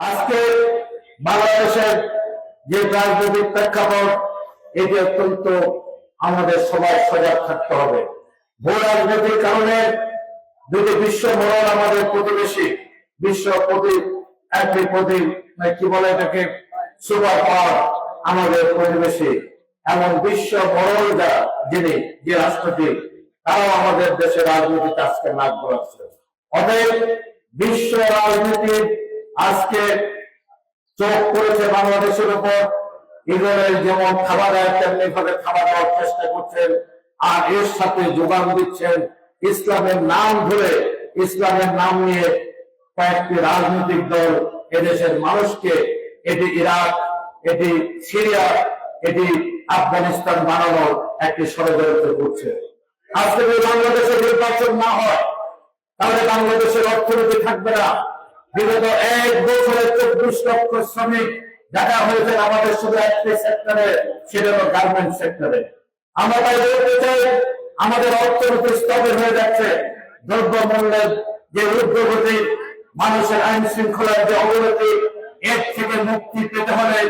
আজকে বাংলাদেশের যে রাজনৈতিক প্রেক্ষাপট, এটি অত্যন্ত আমাদের সবাই সজাগ থাকতে হবে। ভূ রাজনীতির কারণে দুটি বিশ্ব মরণ আমাদের প্রতিবেশী, বিশ্ব প্রতি, একটি প্রতি মানে কি বলে এটাকে? সুপার পাওয়ার আমাদের প্রতিবেশী। এমন বিশ্ব মরণ যা যিনি, যে রাষ্ট্রটি, তারাও আমাদের দেশের রাজনীতিতে আজকে নাক গলাচ্ছে। অতএব বিশ্ব রাজনীতির আজকে চোখ পড়েছে বাংলাদেশের উপর। ইসরায়েল যেমন খাবার দেয়, তেমনি ভাবে খাবার দেওয়ার চেষ্টা করছেন আর এর সাথে যোগান দিচ্ছেন ইসলামের নাম ধরে, ইসলামের নাম নিয়ে কয়েকটি রাজনৈতিক দল এদেশের মানুষকে, এটি ইরাক, এটি সিরিয়া, এটি আফগানিস্তান বানানোর একটি ষড়যন্ত্র করছে। আজকে যদি বাংলাদেশে নির্বাচন না হয়, তাহলে বাংলাদেশের অর্থনীতি থাকবে না। বিগত এক বছরে চব্বিশ লক্ষ শ্রমিক দেখা হয়েছে আমাদের শুধু একটি সেক্টরে সেটা হলো গার্মেন্ট সেক্টরে আমরা তাই বলতে চাই, আমাদের অর্থনীতি স্তবের হয়ে যাচ্ছে। দ্রব্য মূল্যের যে ঊর্ধ্বগতি মানুষের আইন শৃঙ্খলার যে অবনতি, এর থেকে মুক্তি পেতে হলে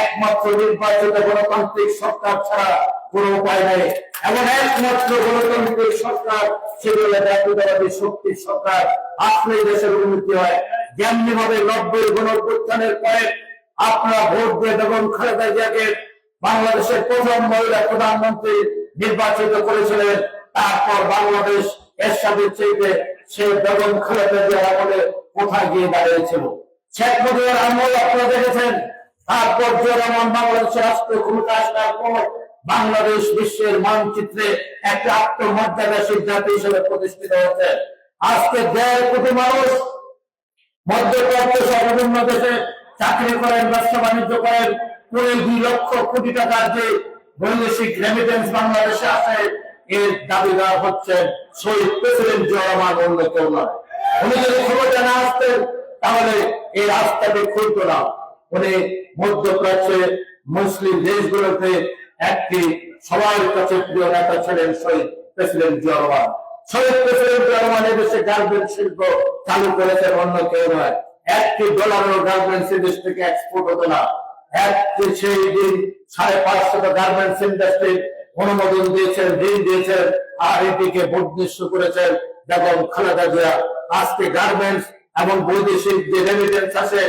একমাত্র নির্বাচিত গণতান্ত্রিক সরকার ছাড়া কোনো উপায় নেই। এমন একমাত্র গণতান্ত্রিক সরকার সেগুলো জাতীয়তাবাদী শক্তির সরকার। আসলে দেশের উন্নতি হয়। যেমনি ভাবে নব্বই গণপ্রত্যানের পরে আপনারা ভোট দিয়ে বেগম খালেদা জিয়াকে বাংলাদেশের প্রথম মহিলা প্রধানমন্ত্রী নির্বাচিত করেছিলেন, তারপর বাংলাদেশ এর সাথে চেয়ে সে বেগম খালেদা জিয়া আমলে কোথায় গিয়ে দাঁড়িয়েছিল? শেখ মুজিবুর আমল আপনারা দেখেছেন। তারপর জিয়া রহমান বাংলাদেশের রাষ্ট্র ক্ষমতা আসার পর বাংলাদেশ বিশ্বের মানচিত্রে একটা আত্মমর্যাদাশীল জাতি হিসেবে প্রতিষ্ঠিত হয়েছে। আজকে দেড় কোটি মানুষ মধ্যপ্রাচ্য সহ বিভিন্ন দেশে চাকরি করেন, ব্যবসা বাণিজ্য করেন। কুড়ি দুই লক্ষ কোটি টাকার যে বৈদেশিক রেমিটেন্স বাংলাদেশে আসে এর দাবিদার হচ্ছেন শহীদ প্রেসিডেন্ট জিয়া রহমান অন্য কেউ নয়। উনি যদি ক্ষমতা না আসতেন, তাহলে এই রাস্তাটি খুলত না। উনি মধ্যপ্রাচ্যে মুসলিম দেশগুলোতে একটি সবার কাছে প্রিয় নেতা ছিলেন শহীদ প্রেসিডেন্ট জিয়া রহমান। শহীদ প্রেসিডেন্ট জিয়া রহমান এদেশে গার্মেন্ট শিল্প চালু করেছেন অন্য কেউ নয়। একটি ডলারও গার্মেন্টস থেকে এক্সপোর্ট হতো না। একটি সেই দিন সাড়ে পাঁচশত গার্মেন্টস অনুমোদন দিয়েছেন, ঋণ দিয়েছেন, আর এটিকে করেছেন যেমন খালেদা জিয়া। আজকে গার্মেন্টস এবং বৈদেশিক যে রেমিটেন্স আছে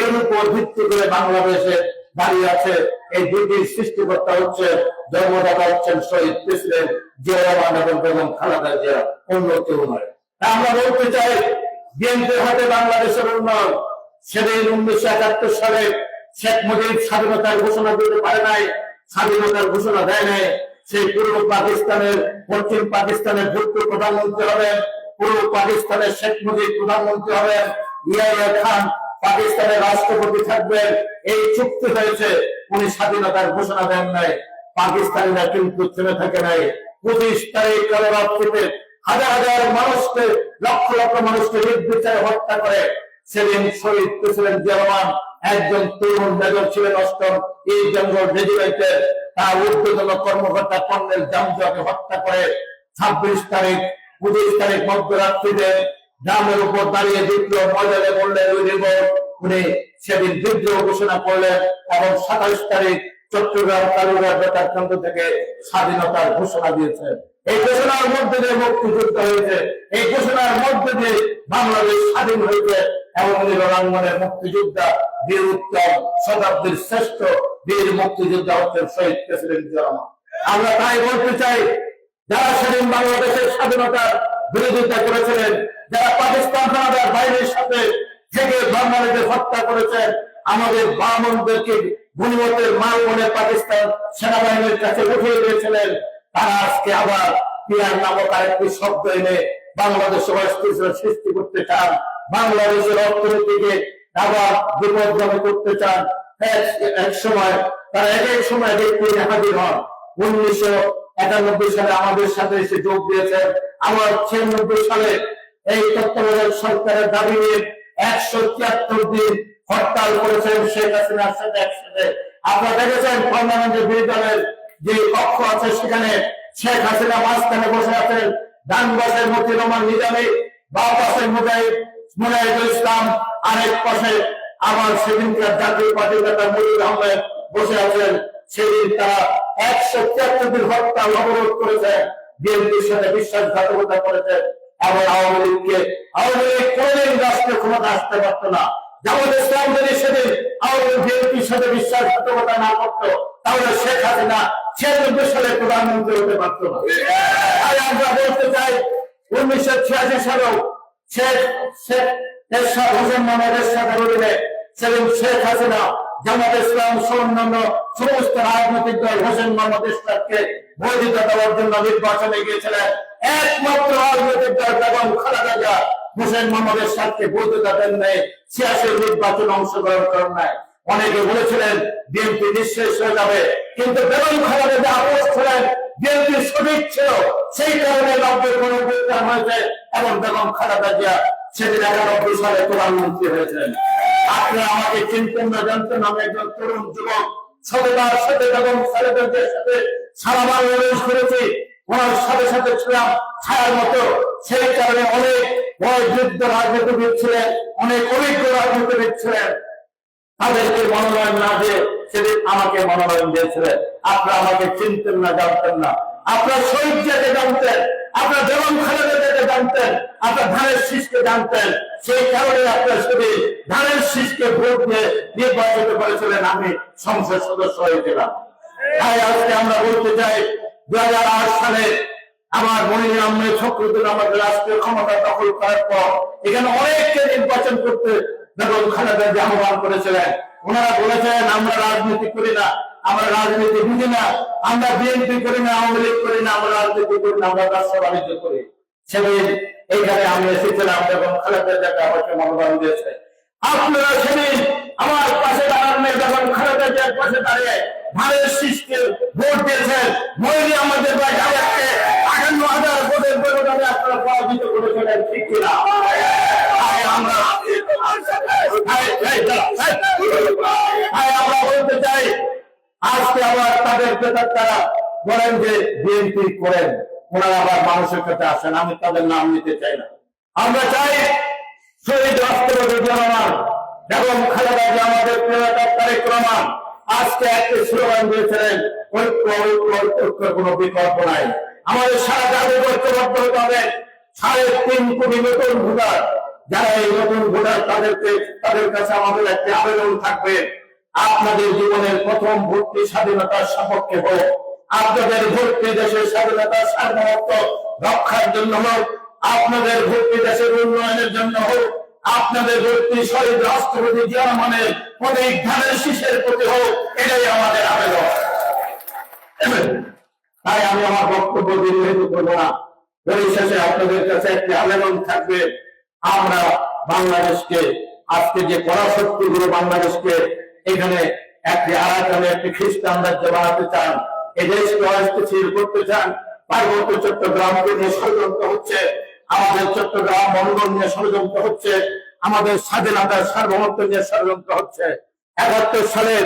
এর উপর ভিত্তি করে বাংলাদেশে দাঁড়িয়ে আছে। এই দুটির সৃষ্টিকর্তা হচ্ছে জন্মদাতা হচ্ছেন শহীদ প্রেসিডেন্ট জিয়া রহমান এবং বেগম খালেদা জিয়া, অন্য কেউ নয়। আমরা বলতে চাই, বিএনপির হাতে বাংলাদেশের উন্নয়ন। সেদিন উনিশশো একাত্তর সালে শেখ মুজিব স্বাধীনতার ঘোষণা দিতে পারে নাই, স্বাধীনতার ঘোষণা দেয় নাই। সেই পূর্ব পাকিস্তানের, পশ্চিম পাকিস্তানের ভূত প্রধানমন্ত্রী হবেন, পূর্ব পাকিস্তানের শেখ মুজিব প্রধানমন্ত্রী হবেন, ইয়াহিয়া খান পাকিস্তানের রাষ্ট্রপতি থাকবেন, এই চুক্তি হয়েছে, উনি স্বাধীনতার ঘোষণা দেন নাই, পাকিস্তানিরা কিন্তু থেমে থাকে নাই। পঁচিশ তারিখ রাত্রিতে হাজার হাজার মানুষকে, লক্ষ লক্ষ মানুষকে নির্বিচারে হত্যা করে সেদিন শহীদ প্রেসিডেন্ট জিয়ারমান একজন তরুণ মেজর ছিলেন অষ্টম, এই জঙ্গল রেজিমেন্টের তার ঊর্ধ্বতন কর্মকর্তা কর্নেল জামজাকে হত্যা করে। ছাব্বিশ তারিখ, পঁচিশ তারিখ মধ্যরাত্রিতে গ্রামের উপর দাঁড়িয়ে বিদ্রোহ ময়দানে বললেন, ওই রিপোর্ট উনি সেদিন বিদ্রোহ ঘোষণা করলেন এবং সাতাশ তারিখ চট্টগ্রাম কালুরঘাট বেতার কেন্দ্র থেকে স্বাধীনতার ঘোষণা দিয়েছেন এই ঘোষণার মধ্যে দিয়ে মুক্তিযুদ্ধ হয়েছে। এই ঘোষণার মধ্যে দিয়ে বাংলাদেশ স্বাধীন হয়েছে। এবং উনি রণাঙ্গনের মুক্তিযোদ্ধা বীর উত্তম শতাব্দীর শ্রেষ্ঠ বীর মুক্তিযোদ্ধা হচ্ছেন শহীদ প্রেসিডেন্ট রহমান। আমরা তাই বলতে চাই, যারা সেদিন বাংলাদেশের স্বাধীনতার বিরোধিতা করেছিলেন যারা পাকিস্তান হানাদার বাহিনীর সাথে থেকে বাংলাদেশে হত্যা করেছেন, আমাদের বামনদেরকে গুণমতের মাল মনে পাকিস্তান সেনাবাহিনীর কাছে উঠিয়ে দিয়েছিলেন। তারা আজকে আবার পিয়ার নামক আরেকটি শব্দ এনে বাংলাদেশে সৃষ্টি করতে চান। বাংলাদেশের অর্থনীতিকে আবার করতে চান। এক সময়, তারা এক এক সময় দেখতে হাজির হন। উনিশশো একানব্বই সালে আমাদের সাথে এসে যোগ দিয়েছেন। আবার ছিয়ানব্বই সালে এই তত্ত্বাবধায়ক সরকারের দাবি নিয়ে একশো তিয়াত্তর দিন হরতাল করেছেন শেখ হাসিনার সাথে একসাথে। আপনারা দেখেছেন পার্লামেন্টের বিরোধী যে কক্ষ আছে, সেখানে শেখ হাসিনা মাঝখানে বসে আছেন। ডান পাশের মতি রহমান নিজামী বা পাশের মুজাহিদ ইসলাম, আরেক পাশে আমার সেদিনকার জাতীয় পার্টির নেতা মনির আহমেদ বসে আছেন। সেদিন তারা একশো তিয়াত্তর দিন হত্যা অবরোধ করেছেন। বিএনপির সাথে বিশ্বাসঘাতকতা করেছেন। এবং আওয়ামী লীগকে, আওয়ামী লীগ রাষ্ট্রীয় ক্ষমতা আসতে পারতো না। জামাত ইসলাম যদি সেদিন আওয়ামী সাথে বিশ্বাসঘাতকতা না করতো, তাহলে শেখ হাসিনা ছিয়ানব্বই সালে প্রধানমন্ত্রী হতে পারতো না। তাই আমরা বলতে চাই, উনিশশো ছিয়াশি সালেও শেখ শেখ এরশাদ হোসেন সেদিন শেখ হাসিনা, জামাত ইসলাম অন্যান্য সমস্ত রাজনৈতিক দল হোসেন মোহাম্মদ এরশাদকে বৈধতা দেওয়ার জন্য নির্বাচনে গিয়েছিলেন। একমাত্র রাজনৈতিক দল বেগম খালেদা জিয়া হোসেন মোহাম্মদ এরশাদকে বৈধতা দেন নাই ছিয়াশি নির্বাচনে অংশগ্রহণ করেন নাই। অনেকে বলেছিলেন, বিএনপি নিঃশেষ হয়ে যাবে, কিন্তু বেগম খালেদা জিয়া আপোষ ছিলেন, বিএনপি সঠিক ছিল, সেই কারণে নব্বই বিজ্ঞান হয়েছে, এবং বেগম খালেদা জিয়া সেদিন একানব্বই সালে প্রধানমন্ত্রী হয়েছিলেন। আপনারা আমাকে চিনতেন না, জানতেন আমি একজন তরুণ যুবক। সততার সাথে বেগম খালেদা জিয়ার সাথে সারা বাংলাদেশ করেছি ওনার সাথে সাথে ছিলাম ছায়ার মতো। সেই কারণে অনেক বয়োবৃদ্ধ রাজনীতিবিদ ছিলেন, অনেক অভিজ্ঞ রাজনীতিবিদ ছিলেন। তাদেরকে মনোনয়ন না দিয়ে সেদিন আমাকে মনোনয়ন দিয়েছিলেন। আপনারা আমাকে চিনতেন না, জানতেন না। আপনার শহীদ জিয়াকে জানতেন, আপনার বেগম খালেদা জিয়াকে জানতেন, আপনার ধানের শীষকে জানতেন। সেই কারণে আপনার সেদিন ধানের শীষকে ভোট দিয়ে নির্বাচিত করেছিলেন। আমি সংসদ সদস্য হয়েছিলাম। তাই আজকে আমরা বলতে চাই দু সালে আমার মনির আহমেদ ফখরুদ্দিন আমাদের রাষ্ট্রীয় ক্ষমতা দখল করার পর এখানে অনেককে নির্বাচন করতে বেগম খালেদা জিয়া আহ্বান করেছিলেন। ওনারা বলেছেন, আমরা রাজনীতি করি না, আমরা রাজনীতি বুঝি না, আমরা বিএনপি করি না, আওয়ামী লীগ করি না, আমরা রাজনীতি করি না, আমরা ব্যবসা বাণিজ্য করি। সেদিন এইখানে আমি এসেছিলাম এবং খালেদা জিয়াকে আমাকে মনোনয়ন দিয়েছে। আপনারা সেদিন আমার পাশে দাঁড়ান এবং খালেদা জিয়ার পাশে দাঁড়িয়ে ধানের শীষকে ভোট দিয়েছেন মহিলা আমাদের বাজারকে আটান্ন হাজার ভোটের ব্যবধানে আপনারা পরাজিত করেছিলেন, ঠিক কিনা? বলতে চাই, আজকে আবার তাদের আবার মানুষের কাছে আসেন, আমি তাদের নাম নিতে চাই না। আমরা চাই শহীদ রাষ্ট্রপতি জনমান খালেদা রহমান, আজকে একটি স্লোগান দিয়েছিলেন, ঐক্য ঐক্য ঐক্যের কোনো বিকল্প নাই। আমাদের সারা ঐক্যবদ্ধ হতে হবে। সাড়ে তিন কোটি নতুন ভোটার, যারা এই নতুন ভোটার তাদেরকে, তাদের কাছে আমাদের একটি আবেদন থাকবে। আপনাদের জীবনের প্রথম ভর্তি স্বাধীনতার সপক্ষে হোক। আপনাদের ভর্তি দেশের স্বাধীনতার সার্বভৌমত্ব রক্ষার জন্য হোক। আপনাদের ভর্তি দেশের উন্নয়নের জন্য হোক, আপনাদের ভর্তি শহীদ রাষ্ট্রপতি জিয়া রহমানের প্রতীক ধানের শীষের প্রতি হোক, এটাই আমাদের আবেদন। তাই আমি আমার বক্তব্য দীর্ঘায়িত করব না। পরিশেষে আপনাদের কাছে একটি আবেদন থাকবে, আমরা বাংলাদেশকে, আজকে যে পরাশক্তি গুলো বাংলাদেশকে এখানে একটি আরাকানে একটি খ্রিস্টান রাজ্য বানাতে চান এই দেশকে অস্থিতিশীল করতে চান, পার্বত্য চট্টগ্রামকে নিয়ে ষড়যন্ত্র হচ্ছে আমাদের চট্টগ্রাম বন্দর নিয়ে ষড়যন্ত্র হচ্ছে, আমাদের স্বাধীনতার সার্বভৌমত্ব নিয়ে ষড়যন্ত্র হচ্ছে। একাত্তর সালে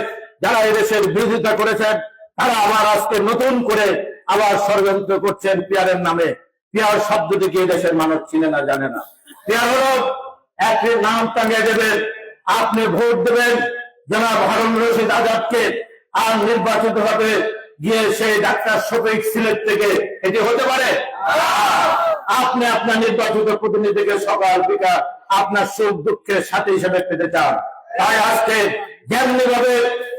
যারা এদেশের বিরোধিতা করেছেন, তারা আবার আজকে নতুন করে আবার ষড়যন্ত্র করছেন পিয়ারের নামে। পিয়ার শব্দটিকে দেশের মানুষ চিনে না, জানে না। পিয়ার হলো একটি নাম টাঙিয়ে দেবেন আপনি ভোট দেবেন জনাব হারুন রশিদ আজাদকে, আর নির্বাচিত হবে গিয়ে সেই ডাক্তার শফিক সিলেট থেকে। এটি হতে পারে আপনি আপনার নির্বাচিত প্রতিনিধিকে সকাল বিকাল আপনার সুখ দুঃখের সাথে হিসেবে পেতে চান। তাই আজকে যেমনি ভাবে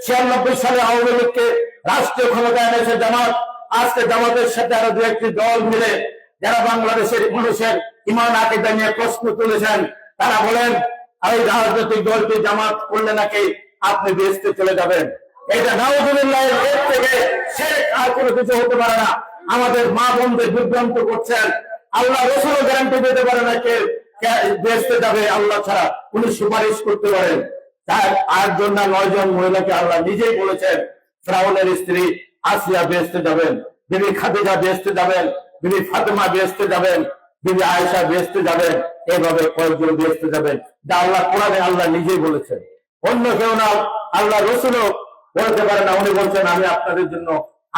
ছিয়ানব্বই সালে আওয়ামী লীগকে রাষ্ট্রীয় ক্ষমতা এনেছে জামাত, আজকে জামাতের সাথে আরও দু একটি দল মিলে যারা বাংলাদেশের মানুষের ইমান আকিদা নিয়ে প্রশ্ন তুলেছেন, তারা বলেন, এই রাজনৈতিক দলটি জামাত করলে নাকি আপনি বেসতে চলে যাবেন? এটা নাউজুবিল্লাহ এর থেকে সে আর কোনো কিছু হতে পারে না। আমাদের মা বোনদের বিভ্রান্ত করছেন। আল্লাহ রসুলও গ্যারান্টি দিতে পারে না কে বেসতে যাবে আল্লাহ ছাড়া। উনি সুপারিশ করতে পারেন। তার আটজন না নয় জন মহিলাকে আল্লাহ নিজেই বলেছেন, ফ্রাউনের স্ত্রী আসিয়া বেসতে যাবেন, বিবি খাদিজা বেসতে যাবেন, বিবি ফাতেমা বেসতে যাবেন, বিবি আয়েশা বেসতে যাবেন, এভাবে কয়েকজন বেসতে যাবেন। যা আল্লাহ কোরআনে আল্লাহ নিজেই বলেছেন। অন্য কেউ না, আল্লাহ রসুলও বলতে পারে না। উনি বলছেন, আমি আপনাদের জন্য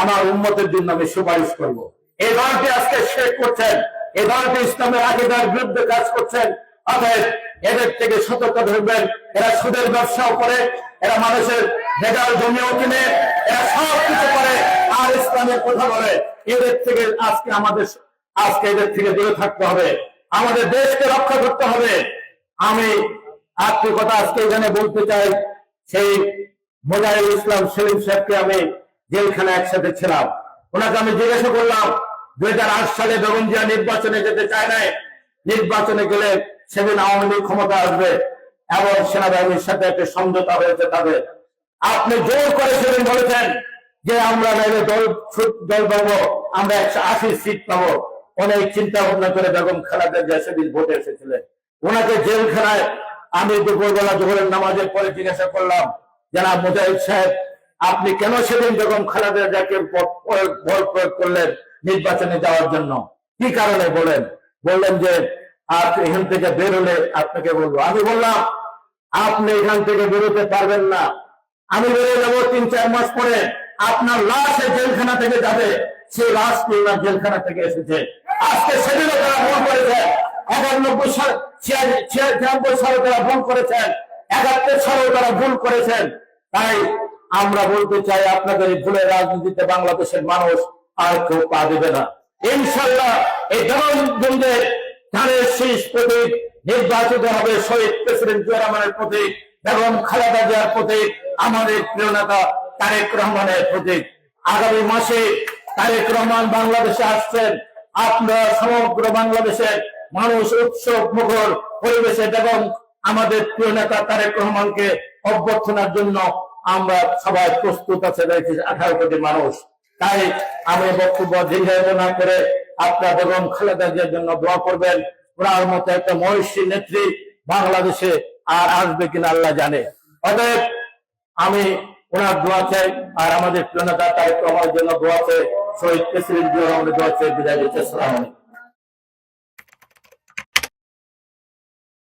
আমার উন্মতের জন্য আমি সুপারিশ করব। এই দলটি আজকে শেখ করছেন। এই দলটি ইসলামের আগেদার বিরুদ্ধে কাজ করছেন। অতএব এদের থেকে সতর্ক ধরবেন এরা সুদের ব্যবসাও করে, এরা মানুষের ভেজাল জমিও কিনে, এরা সব কিছু করে, আর ইসলামের কথা বলে। এদের থেকে আজকে আমাদের আজকে এদের থেকে দূরে থাকতে হবে। আমাদের দেশকে রক্ষা করতে হবে। আমি আজকে কথা আজকে এখানে বলতে চাই, সেই মোজাহিদুল ইসলাম সেলিম সাহেবকে আমি জেলখানে একসাথে ছিলাম। ওনাকে আমি জিজ্ঞাসা করলাম, দুই হাজার আট সালে বেগম জিয়া নির্বাচনে যেতে চায় নাই, নির্বাচনে গেলে সেদিন আওয়ামী লীগ ক্ষমতা আসবে এবং সেনাবাহিনীর সাথে একটা সমঝোতা হয়েছে তাদের। আপনি জোর করে সেদিন বলেছেন যে আমরা নাইলে দল দল পাবো আমরা একশো আশি সিট পাবো। অনেক চিন্তা ভাবনা করে বেগম খালেদা জিয়া সেদিন ভোটে এসেছিলেন। ওনাকে জেলখানায় আমি দুপুরবেলা জোহরের নামাজের পরে জিজ্ঞাসা করলাম, জনাব মুজাহিদ সাহেব আপনি কেন সেদিন বেগম খালেদা জিয়াকে বল প্রয়োগ করলেন নির্বাচনে যাওয়ার জন্য? কি কারণে বলেন? বললেন যে আপ এখান থেকে বের হলে আপনাকে বলব। আমি বললাম, আপনি এখান থেকে বেরোতে পারবেন না। আমি বেরিয়ে যাব তিন চার মাস পরে। আপনার লাশ জেলখানা থেকে যাবে। সেই লাশ কিংবা জেলখানা থেকে এসেছে। আজকে সেদিনও তারা ভুল করেছে। একানব্বই সাল ছিয়া- ছিয়া- ছিয়ানব্বই সালে তারা ভুল করেছেন। একাত্তর সালেও তারা ভুল করেছেন। তাই আমরা বলতে চাই, আপনাদের ভুলের রাজনীতিতে বাংলাদেশের মানুষ আর কেউ পা দেবে না। ইনশাল্লাহ এই জনগণের ধানের শীষ প্রতীক নির্বাচিত হবে শহীদ প্রেসিডেন্ট জিয়া রহমানের প্রতীক বেগম খালেদা জিয়ার প্রতীক, আমাদের প্রিয় নেতা তারেক রহমানের প্রতীক। আগামী মাসে তারেক রহমান বাংলাদেশে আসছেন। আপনারা সমগ্র বাংলাদেশের মানুষ উৎসব মুখর পরিবেশে এবং আমাদের প্রিয় নেতা তারেক রহমানকে অভ্যর্থনার জন্য আমরা সবাই প্রস্তুত আছে রয়েছে আঠারো কোটি মানুষ। তাই আমি বক্তব্য দীর্ঘায়িত না করে আপনার বেগম খালেদা জিয়ার জন্য দোয়া করবেন। ওনার মতো একটা মহিষী নেত্রী বাংলাদেশে আর আসবে কিনা আল্লাহ জানে। অতএব আমি ওনার দোয়া চাই, আর আমাদের নেতা তারেক রহমানের জন্য দোয়া চাই। শহীদ প্রেসিডেন্ট জিয়া রহমানের দোয়া চাই। বিদায় দিতে আলাইকুম।